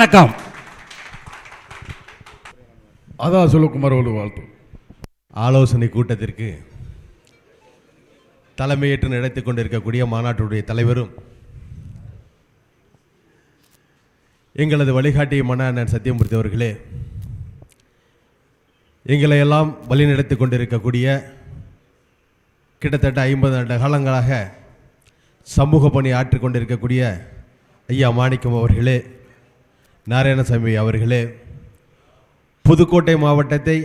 வணக்கம். அதான் சிவகுமார் அவர்கள் வாழ்த்து. ஆலோசனை கூட்டத்திற்கு தலைமையேற்று நடத்தி கொண்டிருக்கக்கூடிய மாநாட்டுடைய தலைவரும் எங்களது வழிகாட்டியுமான அண்ணன் சத்தியமூர்த்தி அவர்களே எங்களை எல்லாம் வழிநடத்தி கொண்டிருக்கக்கூடிய கிட்டத்தட்ட ஐம்பது ஆண்டு காலங்களாக சமூக பணி ஆற்றிக் கொண்டிருக்கக்கூடிய ஐயா மாணிக்கம் அவர்களே நாராயணசாமி அவர்களே புதுக்கோட்டை மாவட்டத்தை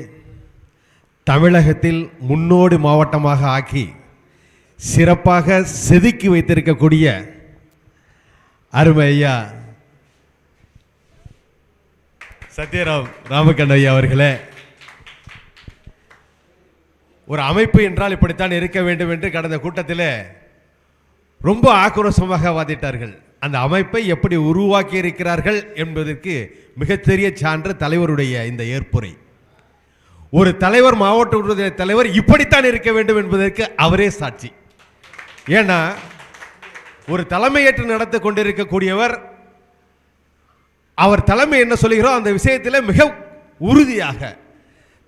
தமிழகத்தில் முன்னோடி மாவட்டமாக ஆக்கி சிறப்பாக செதுக்கி வைத்திருக்கக்கூடிய அருமை ஐயா சத்யராம் ராமகண்ட ஐயா அவர்களே ஒரு அமைப்பு என்றால் இப்படித்தான் இருக்க வேண்டும் என்று கடந்த கூட்டத்தில் ரொம்ப ஆக்ரோஷமாக வாதிட்டார்கள். அந்த அமைப்பை எப்படி உருவாக்கி இருக்கிறார்கள் என்பதற்கு மிகப்பெரிய சான்று தலைவருடைய இந்த ஏற்புரை. ஒரு தலைவர் மாவட்ட உறுதிய தலைவர் இப்படித்தான் இருக்க வேண்டும் என்பதற்கு அவரே சாட்சி. ஏன்னா ஒரு தலைமையேற்று நடத்தி கொண்டிருக்கக்கூடியவர் அவர் தலைமை என்ன சொல்கிறோம் அந்த விஷயத்தில் மிக உறுதியாக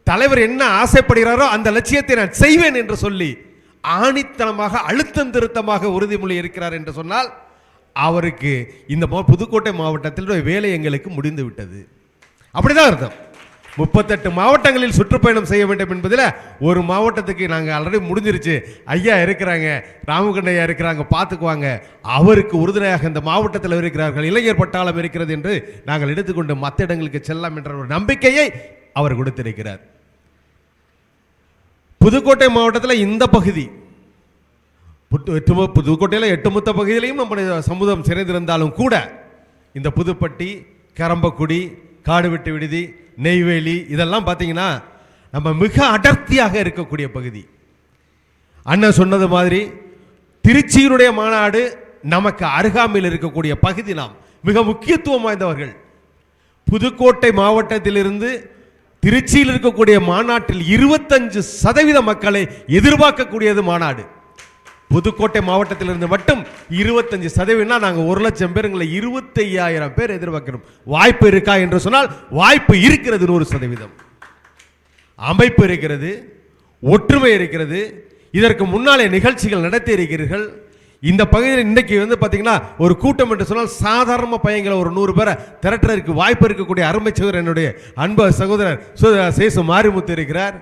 தலைவர் என்ன ஆசைப்படுகிறாரோ அந்த லட்சியத்தை நான் செய்வேன் என்று சொல்லி ஆணித்தனமாக அழுத்தம் திருத்தமாக உறுதிமொழி இருக்கிறார் என்று சொன்னால் அவருக்கு இந்த புதுக்கோட்டை மாவட்டத்தில் வேலை எங்களுக்கு முடிந்து விட்டது. அப்படிதான் அர்த்தம். முப்பத்தெட்டு மாவட்டங்களில் சுற்றுப்பயணம் செய்ய வேண்டும் என்பதில் ஒரு மாவட்டத்துக்கு நாங்கள் ஆல்ரெடி முடிஞ்சிருச்சு. ஐயா இருக்கிறாங்க ராமகண்டையா இருக்கிறாங்க பார்த்துக்குவாங்க அவருக்கு உறுதுணையாக இந்த மாவட்டத்தில் இருக்கிறார்கள் இளைஞர் பட்டாளம் இருக்கிறது என்று நாங்கள் எடுத்துக்கொண்டு மற்ற இடங்களுக்கு செல்லலாம் என்ற ஒரு நம்பிக்கையை அவர் கொடுத்திருக்கிறார். புதுக்கோட்டை மாவட்டத்தில் இந்த பகுதி புத்து எட்டு புதுக்கோட்டையில் எட்டுமொத்த பகுதியிலையும் நம்முடைய சமூகம் சிறைந்திருந்தாலும் கூட இந்த புதுப்பட்டி கரம்பக்குடி காடுவெட்டு விடுதி நெய்வேலி இதெல்லாம் பார்த்தீங்கன்னா நம்ம மிக அடர்த்தியாக இருக்கக்கூடிய பகுதி. அண்ணன் சொன்னது மாதிரி திருச்சியினுடைய மாநாடு நமக்கு அருகாமையில் இருக்கக்கூடிய பகுதி நாம் மிக முக்கியத்துவம் வாய்ந்தவர்கள். புதுக்கோட்டை மாவட்டத்திலிருந்து திருச்சியில் இருக்கக்கூடிய மாநாட்டில் இருபத்தஞ்சு சதவீத மக்களை எதிர்பார்க்கக்கூடியது மாநாடு. புதுக்கோட்டை மாவட்டத்திலிருந்து மட்டும் இருபத்தஞ்சு சதவீதம்னா நாங்கள் ஒரு லட்சம் பேருங்களை இருபத்தி இருபத்தையாயிரம் பேர் எதிர்பார்க்கிறோம். வாய்ப்பு இருக்கா என்று சொன்னால் வாய்ப்பு இருக்கிறது நூறு சதவீதம். அமைப்பு இருக்கிறது ஒற்றுமை இருக்கிறது இதற்கு முன்னாலே நிகழ்ச்சிகள் நடத்தி இருக்கிறீர்கள். இந்த பகுதியில் இன்றைக்கு வந்து பார்த்தீங்கன்னா ஒரு கூட்டம் என்று சொன்னால் சாதாரண பையங்களை ஒரு நூறு பேரை திரட்டுறதுக்கு வாய்ப்பு இருக்கக்கூடிய அருமை சகோதரர் என்னுடைய அன்பு சகோதரர் சேசு மாரிமுத்து இருக்கிறார்.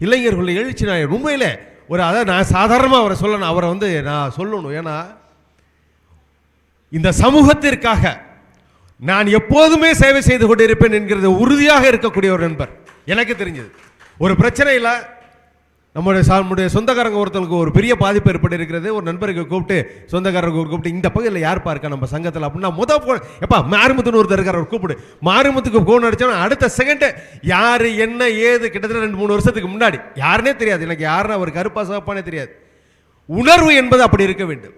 இளைஞர்கள் எழுச்சி நான் உண்மையிலே ஒரு அதாவது நான் சாதாரணமாக அவரை சொல்லணும் அவரை வந்து நான் சொல்லணும். ஏன்னா இந்த சமூகத்திற்காக நான் எப்போதுமே சேவை செய்து கொண்டிருப்பேன் என்கிறது உறுதியாக இருக்கக்கூடிய ஒரு நண்பர். எனக்கு தெரிஞ்சது. ஒரு பிரச்சனையில் நம்முடைய நம்முடைய சொந்தக்காரங்க ஒருத்தருக்கு ஒரு பெரிய பாதிப்பு ஏற்பட்டு இருக்கிறது ஒரு நண்பருக்கு கூப்பிட்டு சொந்தக்காரருக்கு ஒரு கூப்பிட்டு இந்த பகுதியில் யார்ப்பா இருக்கா நம்ம சங்கத்தில்? அப்படின்னா முத ஃபோன் எப்பா மாரிமுத்துன்னு ஒருத்தர் இருக்கார் ஒரு கூப்பிடு. மாரிமுத்துக்கு ஃபோன் அடித்தோன்னா அடுத்த செகண்டு யார் என்ன ஏது கிட்டத்தட்ட ரெண்டு மூணு வருஷத்துக்கு முன்னாடி. யாருனே தெரியாது. எனக்கு யாருன்னு அவர் கருப்பா சிவப்பானே தெரியாது. உணர்வு என்பது அப்படி இருக்க வேண்டும்.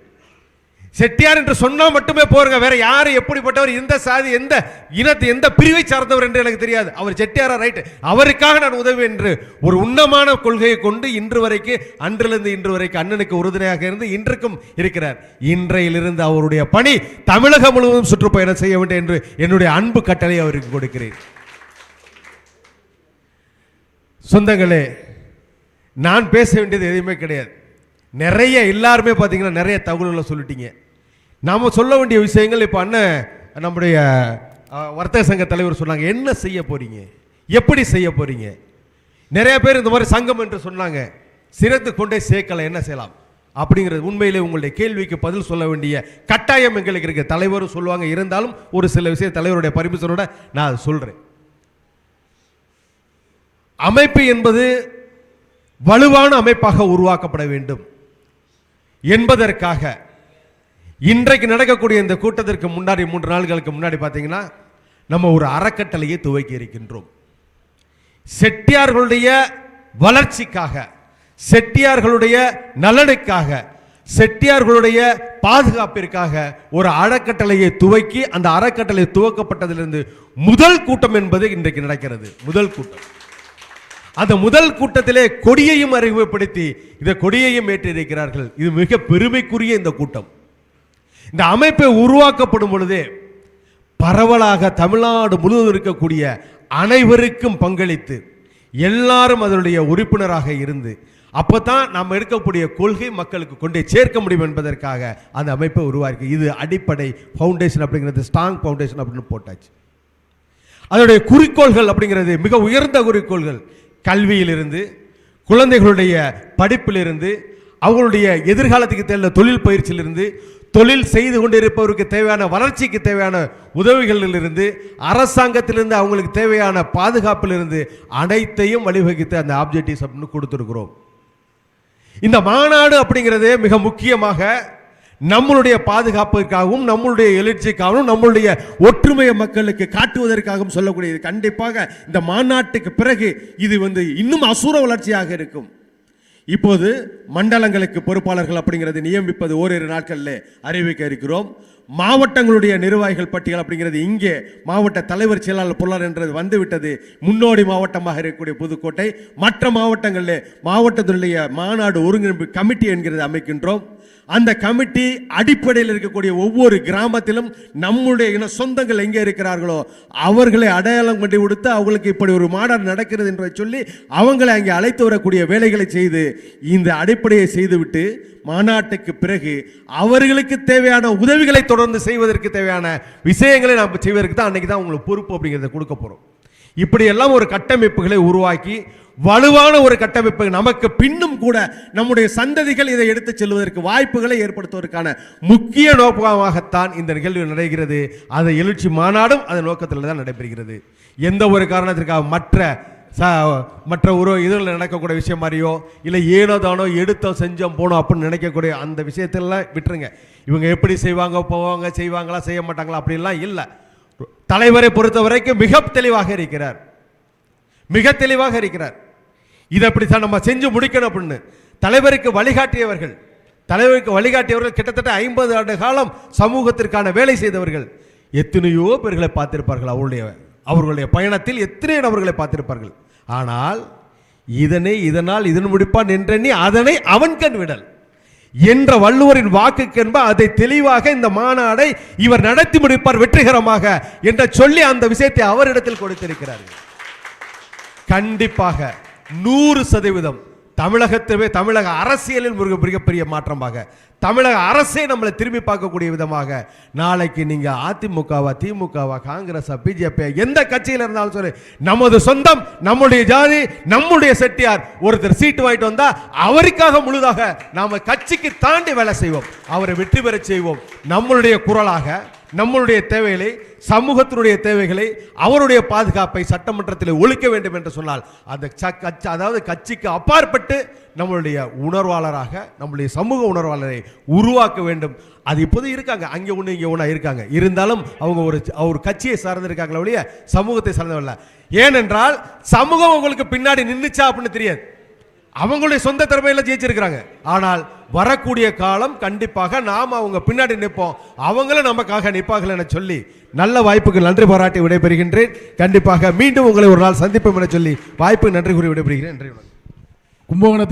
செட்டியார் என்று சொன்னால் மட்டுமே போருங்க. வேற யார் எப்படிப்பட்டவர் எந்த சாதி எந்த இனத்தை எந்த பிரிவை சார்ந்தவர் என்று எனக்கு தெரியாது. அவர் செட்டியாரா ரைட்டு. அவருக்காக நான் உதவி என்று ஒரு உன்னமான கொள்கையை கொண்டு இன்று வரைக்கும் அன்றிலிருந்து இன்று வரைக்கும் அண்ணனுக்கு உறுதுணையாக இருந்து இன்றைக்கும் இருக்கிறார். இன்றையிலிருந்து அவருடைய பணி தமிழகம் முழுவதும் சுற்றுப்பயணம் செய்ய வேண்டும் என்று என்னுடைய அன்பு கட்டளை அவருக்கு கொடுக்கிறேன். சொந்தங்களே நான் பேச வேண்டியது எதுவுமே கிடையாது. நிறைய எல்லாருமே பார்த்தீங்கன்னா நிறைய தகவல்களை சொல்லிட்டீங்க. நாம் சொல்ல வேண்டிய விஷயங்கள் இப்போ அண்ணன் நம்முடைய வர்த்தக சங்க தலைவர் சொன்னாங்க. என்ன செய்ய போறீங்க? எப்படி செய்ய போறீங்க? நிறைய பேர் இந்த மாதிரி சங்கம் என்று சொன்னாங்க. சிறந்து கொண்டே சேர்க்கலை என்ன செய்யலாம்? அப்படிங்கிறது உண்மையிலே உங்களுடைய கேள்விக்கு பதில் சொல்ல வேண்டிய கட்டாயம் எங்களுக்கு இருக்கு. தலைவரும் சொல்லுவாங்க. இருந்தாலும் ஒரு சில விஷயம் தலைவருடைய பர்மிஷனோட நான் அதை சொல்றேன். அமைப்பு என்பது வலுவான அமைப்பாக உருவாக்கப்பட வேண்டும். என்பதற்காக இன்றைக்கு நடக்கக்கூடிய இந்த கூட்டத்திற்கு முன்னாடி மூன்று நாள்களுக்கு முன்னாடி பார்த்தீங்கன்னா நம்ம ஒரு அறக்கட்டளையை துவக்கி இருக்கின்றோம். செட்டியார்களுடைய வளர்ச்சிக்காக செட்டியார்களுடைய நலனுக்காக செட்டியார்களுடைய பாதுகாப்பிற்காக ஒரு அறக்கட்டளையை துவக்கி அந்த அறக்கட்டளை துவக்கப்பட்டதிலிருந்து முதல் கூட்டம் என்பது இன்றைக்கு நடக்கிறது. முதல் கூட்டம். அந்த முதல் கூட்டத்திலே கொடியையும் அறிமுகப்படுத்தி இந்த கொடியையும் ஏற்றிருக்கிறார்கள். இது மிக பெருமைக்குரிய இந்த கூட்டம். இந்த அமைப்பை உருவாக்கப்படும் பொழுதே பரவலாக தமிழ்நாடு முழுவதும் இருக்கக்கூடிய அனைவருக்கும் பங்களித்து எல்லாரும் அதனுடைய உறுப்பினராக இருந்து அப்பதான் நாம் எடுக்கக்கூடிய கொள்கை மக்களுக்கு கொண்டே சேர்க்க முடியும் என்பதற்காக அந்த அமைப்பை உருவாக்கி இது அடிப்படை ஃபவுண்டேஷன் அப்படிங்கிறது ஸ்ட்ராங் ஃபவுண்டேஷன் அப்படின்னு போட்டாச்சு. அதனுடைய குறிக்கோள்கள் அப்படிங்கிறது மிக உயர்ந்த குறிக்கோள்கள். கல்வியிலிருந்து குழந்தைகளுடைய படிப்பிலிருந்து அவங்களுடைய எதிர்காலத்துக்கு தேவையான தொழில் பயிற்சியிலிருந்து தொழில் செய்து கொண்டிருப்பவருக்கு தேவையான வளர்ச்சிக்கு தேவையான உதவிகளிலிருந்து அரசாங்கத்திலிருந்து அவங்களுக்கு தேவையான பாதுகாப்பிலிருந்து அனைத்தையும் வழிவகுத்து அந்த ஆப்ஜெக்டிவ்ஸ் அப்படின்னு கொடுத்துருக்குறோம். இந்த மாநாடு அப்படிங்கிறது மிக முக்கியமாக நம்மளுடைய பாதுகாப்பிற்காகவும் நம்மளுடைய எழுச்சிக்காகவும் நம்மளுடைய ஒற்றுமையை மக்களுக்கு காட்டுவதற்காகவும் சொல்லக்கூடியது. கண்டிப்பாக இந்த மாநாட்டுக்கு பிறகு இது வந்து இன்னும் அசுர வளர்ச்சியாக இருக்கும். இப்போது மண்டலங்களுக்கு பொறுப்பாளர்கள் அப்படிங்கிறது நியமிப்பது ஓரிரு நாட்களில் அறிவிக்க இருக்கிறோம். மாவட்டங்களுடைய நிர்வாகிகள் பட்டியல் அப்படிங்கிறது இங்கே மாவட்ட தலைவர் செயலாளர் பொருளாளர் என்றது வந்துவிட்டது. முன்னோடி மாவட்டமாக இருக்கக்கூடிய புதுக்கோட்டை மற்ற மாவட்டங்களில் மாவட்டத்தினுடைய மாநாடு ஒருங்கிணைப்பு கமிட்டி என்கிறது அமைக்கின்றோம். அந்த கமிட்டி அடிப்படையில் இருக்கக்கூடிய ஒவ்வொரு கிராமத்திலும் நம்முடைய இன சொந்தங்கள் எங்கே இருக்கிறார்களோ அவர்களை அடையாளம் கொண்டு கொடுத்து அவங்களுக்கு இப்படி ஒரு மாநாடு நடக்கிறது என்று சொல்லி அவங்களை அங்கே அழைத்து வரக்கூடிய வேலைகளை செய்து இந்த அடிப்படையை செய்துவிட்டு மாநாட்டுக்கு பிறகு அவர்களுக்கு தேவையான உதவிகளை தொடர்ந்து செய்வதற்கு தேவையான விஷயங்களை நாம் செய்வதற்கு தான் அன்னைக்கு தான் உங்களுக்கு பொறுப்பு அப்படிங்கிறத கொடுக்க போகிறோம் இப்படியெல்லாம் ஒரு கட்டமைப்புகளை உருவாக்கி வலுவான ஒரு கட்டமைப்பு நமக்கு பின்னும் கூட நம்முடைய சந்ததிகள் இதை எடுத்துச் செல்வதற்கு வாய்ப்புகளை ஏற்படுத்துவதற்கான முக்கிய நோக்கமாகத்தான் இந்த நிகழ்வு நடைகிறது. அதை எழுச்சி மாநாடும் அதன் நோக்கத்தில் தான் நடைபெறுகிறது. எந்த ஒரு காரணத்திற்காக மற்ற சா மற்ற ஒரு இதில் நடக்கக்கூடிய விஷயம் மாதிரியோ இல்லை ஏனோ தானோ எடுத்தோம் செஞ்சோம் போனோம் அப்படின்னு நினைக்கக்கூடிய அந்த விஷயத்தெல்லாம் விட்டுருங்க. இவங்க எப்படி செய்வாங்க போவாங்க செய்வாங்களா செய்ய மாட்டாங்களா அப்படிலாம் இல்லை. தலைவரை பொறுத்த வரைக்கும் மிக தெளிவாக இருக்கிறார். மிக தெளிவாக இருக்கிறார். இதை அப்படி தான் நம்ம செஞ்சு முடிக்கணும் அப்படின்னு. தலைவருக்கு வழிகாட்டியவர்கள் தலைவருக்கு வழிகாட்டியவர்கள் கிட்டத்தட்ட ஐம்பது ஆண்டு காலம் சமூகத்திற்கான வேலை செய்தவர்கள். எத்தனையோ பேர்களை பார்த்திருப்பார்கள் அவருடைய அவர்களுடைய பயணத்தில் எத்தனை நபர்களை பார்த்திருப்பார்கள். ஆனால் இதனை இதனால் இதன் முடிப்பான் என்றெண்ணி அதனை அவன் கண் விடல். என்ற வள்ளுவரின் வாக்குக்கென்ப அதை தெளிவாக இந்த மாநாடை இவர் நடத்தி முடிப்பார் வெற்றிகரமாக என்று சொல்லி அந்த விஷயத்தை அவரிடத்தில் கொடுத்திருக்கிறார் கண்டிப்பாக நூறு சதவீதம் தமிழகத்திலே தமிழக அரசியலில் மிக மிகப்பெரிய மாற்றமாக தமிழக அரசே நம்மளை திரும்பி பார்க்கக்கூடிய விதமாக நாளைக்கு நீங்கள் அதிமுகவா திமுகவா காங்கிரஸா பிஜேபி எந்த கட்சியில் இருந்தாலும் சரி நமது சொந்தம் நம்முடைய ஜாதி நம்முடைய செட்டியார் ஒருத்தர் சீட்டு வாங்கிட்டு வந்தால் அவருக்காக முழுதாக நாம் கட்சிக்கு தாண்டி வேலை செய்வோம். அவரை வெற்றி பெறச் செய்வோம். நம்மளுடைய குரலாக நம்மளுடைய தேவைகளை சமூகத்தினுடைய தேவைகளை அவருடைய பாதுகாப்பை சட்டமன்றத்தில் ஒழிக்க வேண்டும் என்று சொன்னால் அந்த கட்சி அதாவது கட்சிக்கு அப்பாற்பட்டு நம்மளுடைய உணர்வாளராக நம்மளுடைய சமூக உணர்வாளரை உருவாக்க வேண்டும். அது இப்போது இருக்காங்க. அங்கே ஒன்று இங்கே ஒன்றா இருக்காங்க. இருந்தாலும் அவங்க ஒரு ஒரு கட்சியை சார்ந்திருக்காங்களே ஒழிய சமூகத்தை சார்ந்தவல்ல ஏனென்றால் சமூகம் உங்களுக்கு பின்னாடி நின்றுச்சா அப்படின்னு தெரியாது. அவங்களுடைய சொந்த திறமையில ஜெயிச்சிருக்கிறாங்க. ஆனால் வரக்கூடிய காலம் கண்டிப்பாக நாம் அவங்க பின்னாடி நிற்போம். அவங்களும் நமக்காக நிற்பார்கள் என சொல்லி நல்ல வாய்ப்புக்கு நன்றி பாராட்டி விடைபெறுகின்றேன். கண்டிப்பாக மீண்டும் உங்களை ஒரு நாள் சந்திப்போம் என சொல்லி வாய்ப்புக்கு நன்றி கூறி விடைபெறுகிறேன். நன்றி கும்பகோணத்தில்